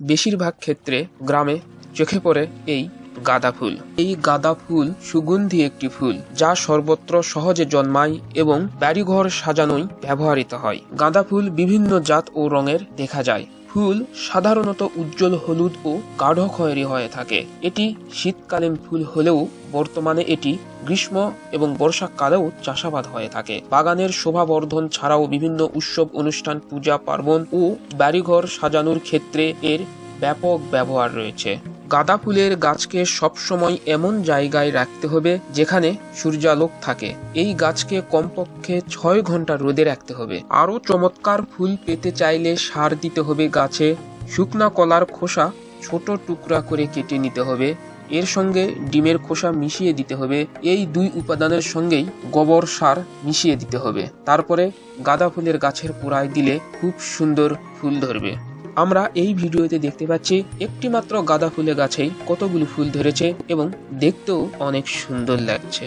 বেশিরভাগ ক্ষেত্রে গ্রামে চোখে পড়ে এই গাঁদা ফুল। এই গাঁদা ফুল সুগন্ধি একটি ফুল, যা সর্বত্র সহজে জন্মায় এবং বাড়িঘর সাজানোয় ব্যবহৃত হয়। গাঁদা ফুল বিভিন্ন জাত ও রঙের দেখা যায়। ফুল সাধারণত উজ্জ্বল হলুদ ও গাঢ় খয়েরি হয়ে থাকে। এটি শীতকালীন ফুল হলেও বর্তমানে এটি গ্রীষ্ম এবং বর্ষাকালেও চাষাবাদ হয়ে থাকে। বাগানের শোভাবর্ধন ছাড়াও বিভিন্ন উৎসব, অনুষ্ঠান, পূজা, পার্বণ ও বাড়িঘর সাজানোর ক্ষেত্রে এর ব্যাপক ব্যবহার রয়েছে। গাঁদা ফুলের গাছকে সবসময় এমন জায়গায় রাখতে হবে যেখানে সূর্যালোক থাকে। এই গাছকে কমপক্ষে ছয় ঘণ্টা রোদে রাখতে হবে। আরও চমৎকার ফুল পেতে চাইলে সার দিতে হবে গাছে। শুকনা কলার খোসা ছোট টুকরা করে কেটে নিতে হবে। এর সঙ্গে ডিমের খোসা মিশিয়ে দিতে হবে। এই দুই উপাদানের সঙ্গেই গোবর সার মিশিয়ে দিতে হবে। তারপরে গাঁদা ফুলের গাছের পোড়ায় দিলে খুব সুন্দর ফুল ধরবে। আমরা এই ভিডিওতে দেখতে পাচ্ছি একটি মাত্র গাঁদা ফুলে গাছেই কতগুলো ফুল ধরেছে এবং দেখতেও অনেক সুন্দর লাগছে।